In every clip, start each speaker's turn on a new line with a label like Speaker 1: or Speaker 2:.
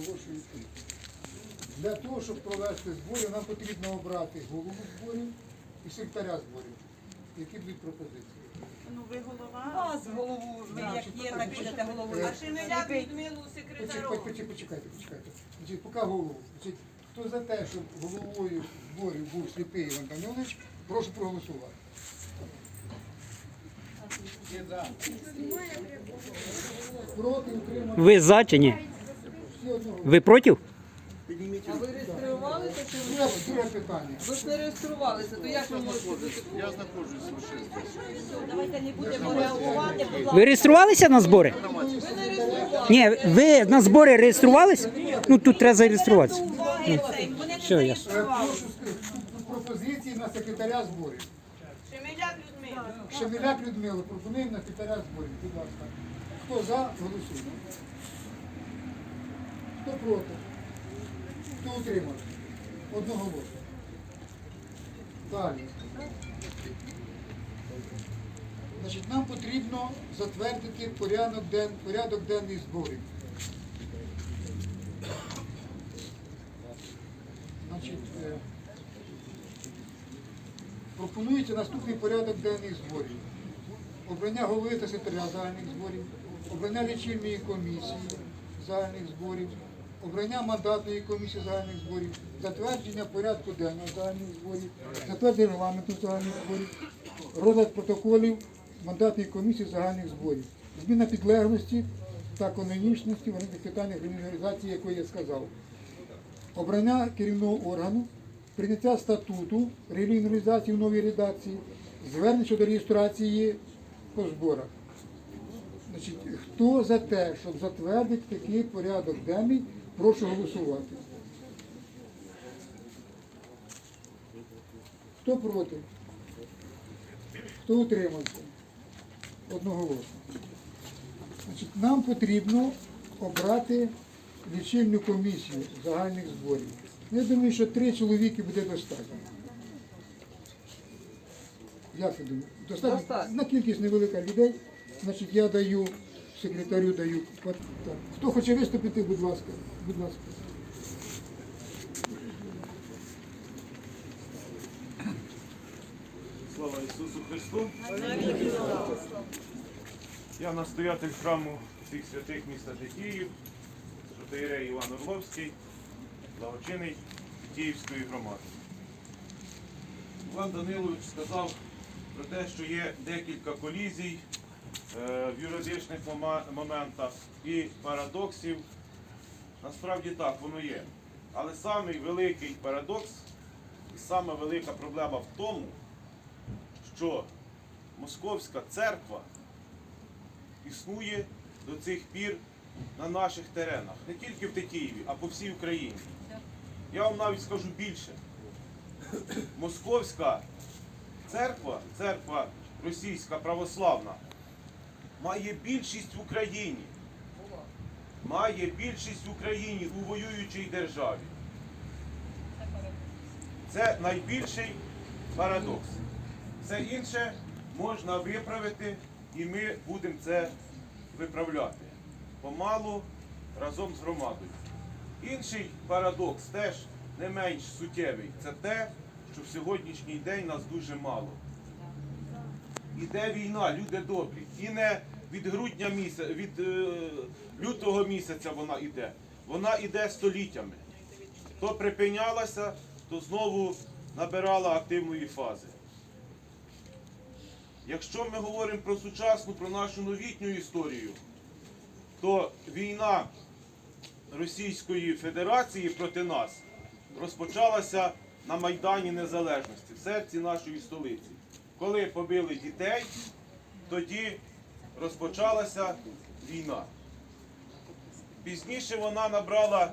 Speaker 1: оголошую відкритим. Для того, щоб провести збори, нам потрібно обрати голову зборів і секретаря зборів. Які будуть пропозиції?
Speaker 2: Ну ви голова.
Speaker 3: Вас голову, ви як є, так будете головою.
Speaker 2: А Шемеляк
Speaker 3: Сліпий.
Speaker 2: Людмилу
Speaker 1: Почекайте,
Speaker 2: секретаром.
Speaker 1: почекайте, почекайте, почекайте. Значить, поки голову. Значить, хто за те, щоб головою зборів був сліпий Іван Данилович, прошу проголосувати. Проти
Speaker 4: Ви за чи ні? Ви проти?
Speaker 3: А ви реєструвалися чи ви?
Speaker 1: Друге, питання.
Speaker 3: Ви ж не реєструвалися, то як ви можете бути?
Speaker 2: Давайте не будемо реагувати, будь ласка.
Speaker 4: Ви реєструвалися на збори?
Speaker 3: Ви не реєструвалися.
Speaker 4: Ні, ви на збори реєструвалися? Ну тут треба зареєструватися.
Speaker 2: Уваги цей. Вони не
Speaker 4: Все, я-
Speaker 2: зареєстрували.
Speaker 1: Прошу с- пропозиції на секретаря зборів.
Speaker 2: Шемеляк Людмила.
Speaker 1: Шемеляк Людмила, пропонуємо на секретаря зборів. Будь ласка. Хто за, голосує. Хто проти? Хто утримався? Одного голосу. Далі. Значить, нам потрібно затвердити порядок, ден, порядок денний зборів. Значить, е, пропонується наступний порядок денних зборів. Обрання голови та секретаря загальних зборів, обрання лічильної комісії загальних зборів, обрання мандатної комісії загальних зборів, затвердження порядку денного загальних зборів, затвердження регламенту загальних зборів, розгляд протоколів мандатної комісії загальних зборів, зміна підлеглості та канонічності в різних реалізації, якої я сказав обрання керівного органу, прийняття статуту реалізації в новій редакції, звернення щодо реєстрації по зборах. Значить, хто за те, щоб затвердити такий порядок денний, прошу голосувати. Хто проти? Хто утримався? Одноголосно. Значить, нам потрібно обрати лічильну комісію загальних зборів. Я думаю, що три чоловіки буде достатньо. Як ви думаєте? Достатньо?
Speaker 3: Достатньо.
Speaker 1: На кількість невелика людей. Значить, я даю секретарю даю. Хто хоче виступити, будь ласка. Будь ласка.
Speaker 5: Слава Ісусу Христу! Я настоятель храму всіх святих міста Тетіїв, протеєрей Іван Орловський, благочинний Київської громади. Іван Данилович сказав про те, що є декілька колізій е, в юридичних моментах і парадоксів. Насправді так, воно є. Але самий великий парадокс і сама велика проблема в тому, що Московська церква існує до цих пір на наших теренах, не тільки в Тетіїві, а по всій Україні. Я вам навіть скажу більше. Московська церква, церква російська православна, має більшість в Україні. Має більшість в Україні у воюючій державі. Це найбільший парадокс. Все інше можна виправити, і ми будемо це виправляти. Помалу разом з громадою. Інший парадокс теж не менш суттєвий. Це те, що в сьогоднішній день нас дуже мало. Іде війна, люди добрі. І не від грудня місяця, від е, лютого місяця вона йде. Вона йде століттями. То припинялася, то знову набирала активної фази. Якщо ми говоримо про сучасну, про нашу новітню історію, то війна Російської Федерації проти нас розпочалася на Майдані Незалежності, в серці нашої столиці. Коли побили дітей, тоді розпочалася війна. Пізніше вона набрала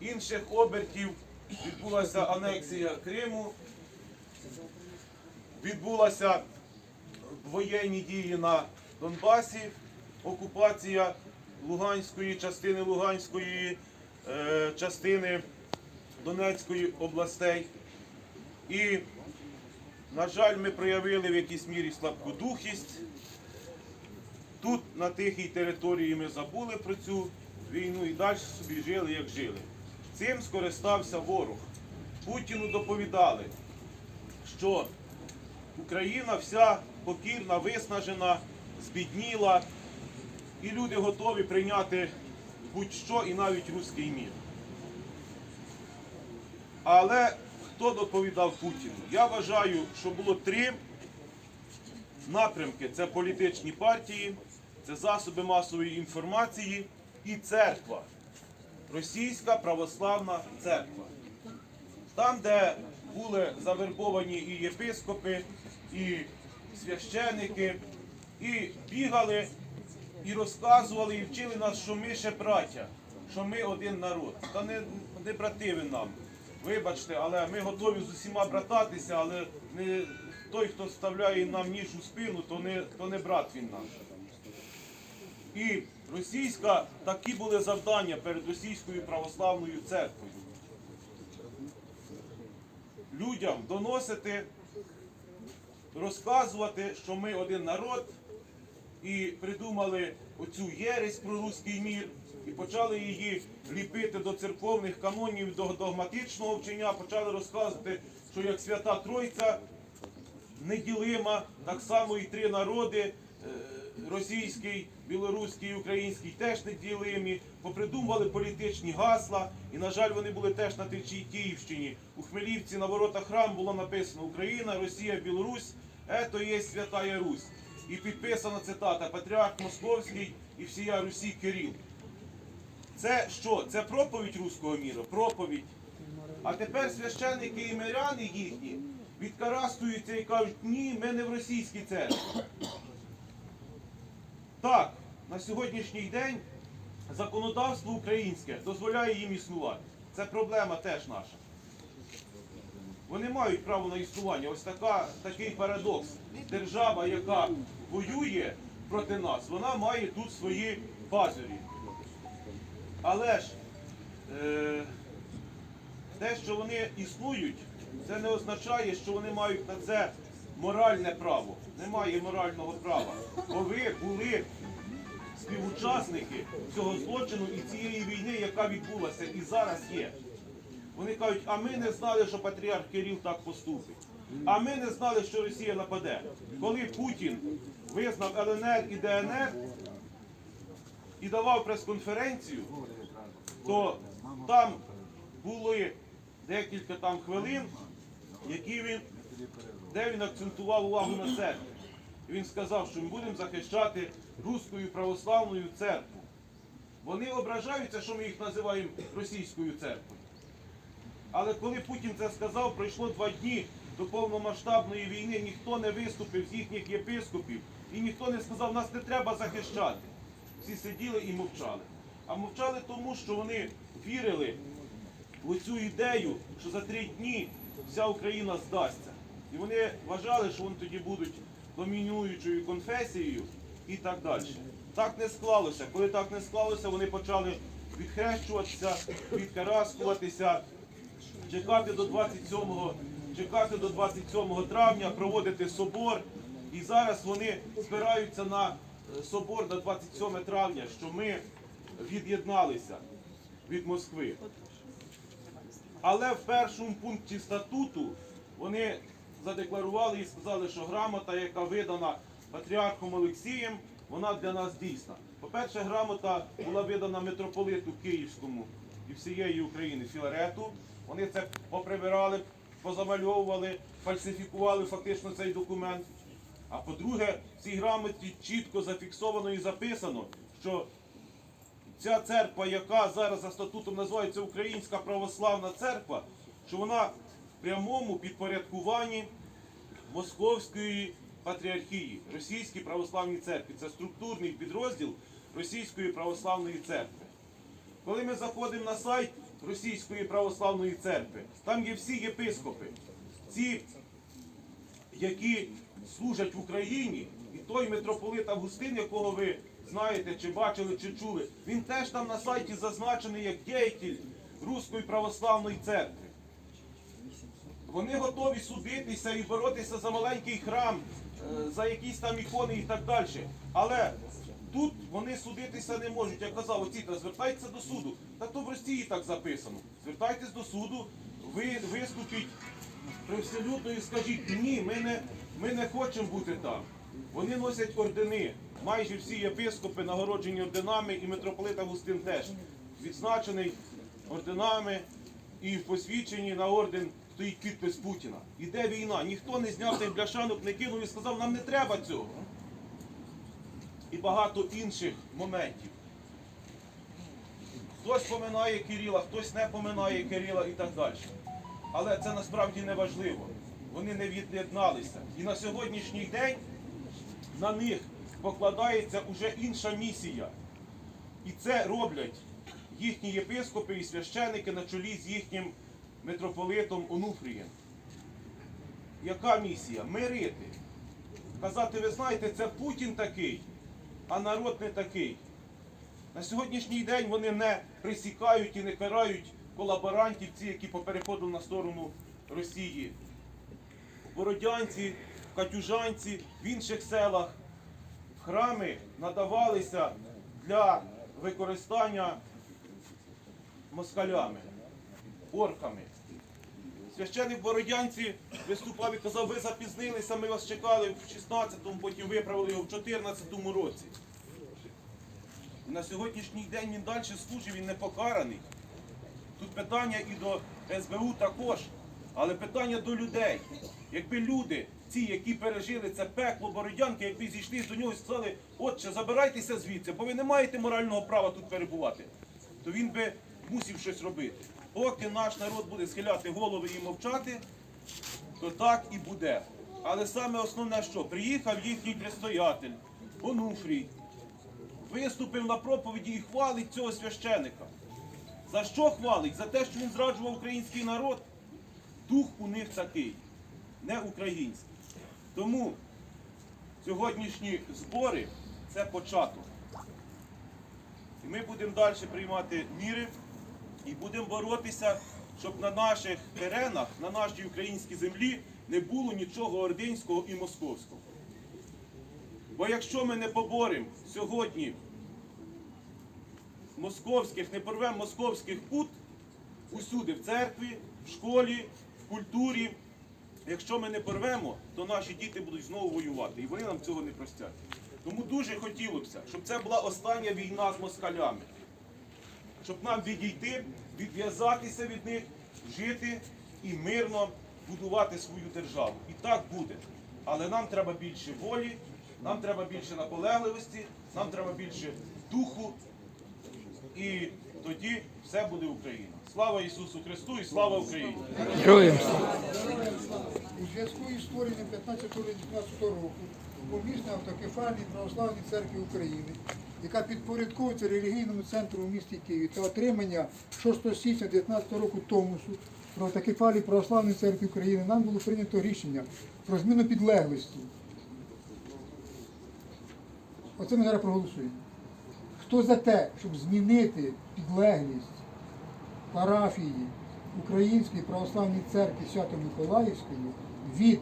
Speaker 5: інших обертів, відбулася анексія Криму, відбулася воєнні дії на Донбасі, окупація Луганської частини Луганської е, частини Донецької областей. І, на жаль, ми проявили в якійсь мірі слабкодухість. Тут, на тихій території, ми забули про цю війну і далі собі жили, як жили. Цим скористався ворог. Путіну доповідали, що Україна вся покірна, виснажена, збідніла, і люди готові прийняти будь-що і навіть руський мір. Але хто доповідав Путіну? Я вважаю, що було три напрямки: це політичні партії, це засоби масової інформації і церква. Російська православна церква. Там, де були завербовані і єпископи, і священики, і бігали, і розказували, і вчили нас, що ми ще браття, що ми один народ. Та не, не брати ви нам. Вибачте, але ми готові з усіма брататися, але не той, хто вставляє нам ніж у спину, то не, то не брат він наш. І російська такі були завдання перед російською православною церквою. Людям доносити, розказувати, що ми один народ, і придумали оцю єресь про руський мір, і почали її ліпити до церковних канонів, до догматичного вчення, почали розказувати, що як Свята Тройця неділима, так само і три народи. е, Російський, білоруський і український теж неділимі, попридумували політичні гасла, і, на жаль, вони були теж на Тичій Київщині. У Хмелівці на воротах храм було написано Україна, Росія, Білорусь, ето є Святая Русь. І підписана цитата Патріарх Московський і всія Русі Кирил. Це що? Це проповідь руського міру? Проповідь. А тепер священники і миряни їхні відкарастуються і кажуть, ні, ми не в російській церкві. Так, на сьогоднішній день законодавство українське дозволяє їм існувати. Це проблема теж наша. Вони мають право на існування. Ось така, такий парадокс. Держава, яка воює проти нас, вона має тут свої пазурі. Але ж е, те, що вони існують, це не означає, що вони мають на це моральне право. Немає морального права. Бо ви були співучасники цього злочину і цієї війни, яка відбулася і зараз є. Вони кажуть, а ми не знали, що патріарх Кирил так поступить. А ми не знали, що Росія нападе. Коли Путін визнав ЛНР і ДНР і давав прес-конференцію, то там були декілька там хвилин, які він, де він акцентував увагу на церкву. Він сказав, що ми будемо захищати руською православною церкву. Вони ображаються, що ми їх називаємо російською церквою. Але коли Путін це сказав, пройшло два дні до повномасштабної війни, ніхто не виступив з їхніх єпископів і ніхто не сказав, нас не треба захищати. Всі сиділи і мовчали. А мовчали тому, що вони вірили в цю ідею, що за три дні вся Україна здасться. І вони вважали, що вони тоді будуть домінуючою конфесією і так далі. Так не склалося. Коли так не склалося, вони почали відхрещуватися, відкараскуватися, чекати до 27 чекати до 27 травня, проводити собор. І зараз вони спираються на е, собор на 27 травня, що ми від'єдналися від Москви. Але в першому пункті статуту вони задекларували і сказали, що грамота, яка видана патріархом Олексієм, вона для нас дійсна. По-перше, грамота була видана митрополиту Київському і всієї України Філарету. Вони це поприбирали, позамальовували, фальсифікували фактично цей документ. А по-друге, в цій грамоті чітко зафіксовано і записано, що ця церква, яка зараз за статутом називається Українська православна церква, що вона прямому підпорядкуванні Московської патріархії, Російській православній церкві. Це структурний підрозділ Російської православної церкви. Коли ми заходимо на сайт Російської православної церкви, там є всі єпископи, ці, які служать в Україні, і той митрополит Августин, якого ви знаєте, чи бачили, чи чули, він теж там на сайті зазначений як діятель Руської православної церкви. Вони готові судитися і боротися за маленький храм, е, за якісь там ікони і так далі. Але Тут вони судитися не можуть. Я казав, оці та звертайтеся до суду. Та то в Росії так записано. Звертайтесь до суду, ви виступіть привселюдно і скажіть, ні, ми не, ми не хочемо бути там. Вони носять ордени. Майже всі єпископи нагороджені орденами, і митрополит Августин теж відзначений орденами і в посвідченні на орден стоїть підпис Путіна. Іде війна. Ніхто не зняв тих бляшанок, не кинув і сказав, нам не треба цього. І багато інших моментів. Хтось поминає Кирила, хтось не поминає Кирила і так далі. Але це насправді не важливо. Вони не від'єдналися. І на сьогоднішній день на них покладається уже інша місія. І це роблять їхні єпископи і священики на чолі з їхнім митрополитом Онуфрієм. Яка місія? Мирити. Казати, ви знаєте, це Путін такий, а народ не такий. На сьогоднішній день вони не присікають і не карають колаборантів, ці, які попереходили на сторону Росії. Бородянці, в Катюжанці, в інших селах храми надавалися для використання москалями, орками. Священик в Бородянці виступав і казав, ви запізнилися, ми вас чекали в 16-му, потім виправили його в 14-му році. І на сьогоднішній день він далі служить, він не покараний. Тут питання і до СБУ також, але питання до людей. Якби люди, ці, які пережили це пекло бородянки, якби зійшли до нього і сказали, отче, забирайтеся звідси, бо ви не маєте морального права тут перебувати, то він би мусив щось робити. Поки наш народ буде схиляти голови і мовчати, то так і буде. Але саме основне, що приїхав їхній предстоятель, Онуфрій, виступив на проповіді і хвалить цього священика. За що хвалить? За те, що він зраджував український народ. Дух у них такий, не український. Тому сьогоднішні збори це початок. І ми будемо далі приймати міри і будемо боротися, щоб на наших теренах, на нашій українській землі не було нічого ординського і московського. Бо якщо ми не поборемо сьогодні московських, не порвемо московських пут усюди, в церкві, в школі, в культурі. Якщо ми не порвемо, то наші діти будуть знову воювати, і вони нам цього не простять. Тому дуже хотілося б, щоб це була остання війна з москалями, щоб нам відійти, відв'язатися від них, жити і мирно будувати свою державу. І так буде. Але нам треба більше волі, нам треба більше наполегливості, нам треба більше духу, і тоді все буде Україна. Слава Ісусу Христу і слава Україні!
Speaker 4: Героям.
Speaker 1: У зв'язку із створенням 15 19 року помісної автокефальної православної церкви України, яка підпорядковується релігійному центру у місті Києві та отримання 6 січня 19 року Томусу про автокефалії православної церкви України, нам було прийнято рішення про зміну підлеглості. Оце ми зараз проголосуємо. Хто за те, щоб змінити підлеглість парафії Української православної церкви Свято-Миколаївської від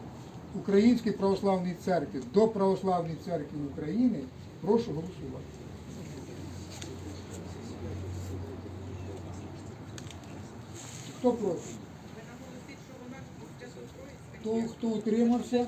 Speaker 1: Української православної церкви до Православної церкви України, прошу голосувати. Хто проти? Хто, хто утримався?